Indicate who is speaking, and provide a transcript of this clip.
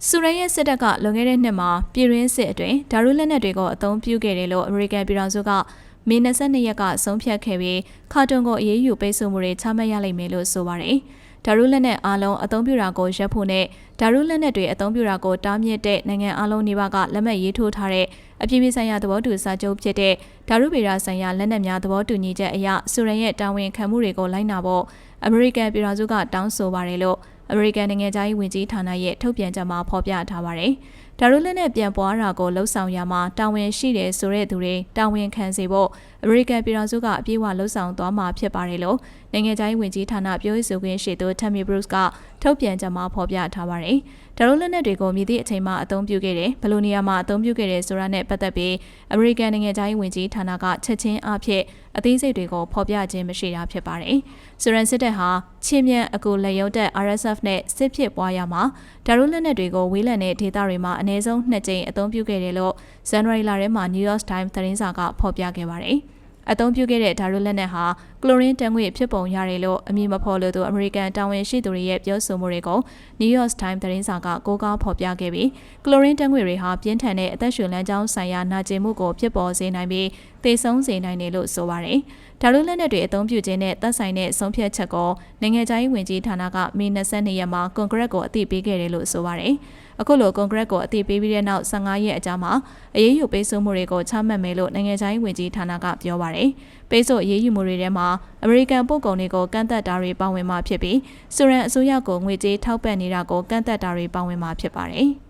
Speaker 1: ။စူရန်ရဲ့စစ်တပ်ကလွန်ခဲ့တဲ့နှစ်မှာပြည်တွင်းစစ်အတွင်းဓာရုလက်နက်တွေကိုအသုံးပြုခဲ့တယ်လို့အမေရိကန်ပြည်ထောင်စုကမေ22ရက်ကဆုံးဖြတ်ခဲ့ပြီးခါတွန်ကိုအရေးယူပိတ်ဆို့မှုတွေချမှတ်ရလိမ့်မယ်လို့ဆိုပါတယ်။ဓာရုလက်နက်အားလုံးအသုံးပြုတာကိုရပ်ဖို့နဲ့ဓာရုလက်နက်တွေအသုံးပြုတာကိုတားမြစ်တဲ့နိုင်ငံအလုံးနေပါကလက်မှတ်ရေးထိုးထားတဲ့အပြည်ပြည်ဆိုင်ရာသဘောတူစာချုပ်ဖြစ်တဲ့ဓာရုဗေဒဆိုင်ရာလက်နက်များသဘောတူညီချက်အရစူရန်ရဲ့တာဝန်ခံမှုတွေကိုလိုက်နာဖို့အမေရိကန်ပြည်ထောင်စုကတောင်းဆိုပါတယ်လို့ အမေရိကန်နိုင်ငံသားရေးဝန်ကြီးဌာနရဲ့ထုတ်ပြန်ချက်မှာဖော်ပြထားပါတယ်။ဒါရုလက်နဲ့ပြန်ပွားတာကိုလှုပ်ဆောင်ရမှာတာဝန်ရှိတယ်ဆိုတဲ့သူတွေတာဝန်ခံစေဖို့အမေရိကန်ပြည်ထောင်စုကအပြည့်အဝလှုပ်ဆောင်သွားမှာဖြစ်ပါတယ်လို့နိုင်ငံသားရေးဝန်ကြီးဌာနပြောရေးဆိုခွင့်ရှိသူ Tammy Bruce ကထုတ်ပြန်ချက်မှာဖော်ပြထားပါတယ်။ဒါရုလက်နက်တွေကိုမြည်သည့်အချိန်မှာအသုံးပြုခဲ့တယ်ဘယ်လိုနေရာမှာအသုံးပြုခဲ့တယ်ဆိုတာနဲ့ပတ်သက်ပြီးအမေရိကန်နိုင်ငံသားရေးဝန်ကြီးဌာနကချက်ချင်းအဖြစ် အသေးစိတ်တွေကိုဖော်ပြခြင်းမရှိတာဖြစ်ပါတယ်။စရန်စစ်တပ်ဟာချင်းမြန်အကူလက်ရုပ်တက် RSF နဲ့စစ်ဖြစ်ပွားရမှာဒါရုလက်နက်တွေကိုဝေးလံတဲ့ဒေသတွေမှာအနည်းဆုံးနှစ်ကြိမ်အသုံးပြုခဲ့တယ်လို့ဇန်နဝါရီလထဲမှာ New York Times သတင်းစာကဖော်ပြခဲ့ပါတယ်။အသုံးပြုခဲ့တဲ့ဓာရုလက်နက်ဟာကလိုရင်းတန်ငွေဖြစ်ပုံရတယ်လို့အမည်မဖော်လို့သူအမေရိကန်တာဝန်ရှိသူတွေရဲ့ပြောဆိုမှုတွေကို New York Times သတင်းစာကကိုးကားဖော်ပြခဲ့ပြီးကလိုရင်းတန်ငွေတွေဟာပြင်းထန်တဲ့အသက်ရှူလမ်းကြောင်းဆိုင်ရာနာကျင်မှုကိုဖြစ်ပေါ်စေနိုင်ပြီး သေဆုံးစေနိုင်တယ်လို့ဆိုပါတယ်။ဓာရုလက်နက်တွေအသုံးပြုခြင်းနဲ့သက်ဆိုင်တဲ့ဆုံးဖြတ်ချက်ကိုနိုင်ငံခြားရေးဝန်ကြီးဌာနကမေ22ရက်မှာကွန်ဂရက်ကိုအသိပေးခဲ့တယ်လို့ဆိုပါတယ်။အခုလိုကွန်ဂရက်ကိုအသိပေးပြီးတဲ့နောက်15ရက်အကြာမှာအရေးယူပေးဆိုမှုတွေကိုချမှတ်မယ်လို့နိုင်ငံခြားရေးဝန်ကြီးဌာနကပြောပါတယ်။ပေးဆိုအရေးယူမှုတွေထဲမှာအမေရိကန်ပို့ကုန်တွေကိုကန့်သက်တာတွေပါဝင်မှာဖြစ်ပြီးစူရန်အစိုးရကိုငွေကြေးထောက်ပံ့နေတာကိုကန့်သက်တာတွေပါဝင်မှာဖြစ်ပါတယ်။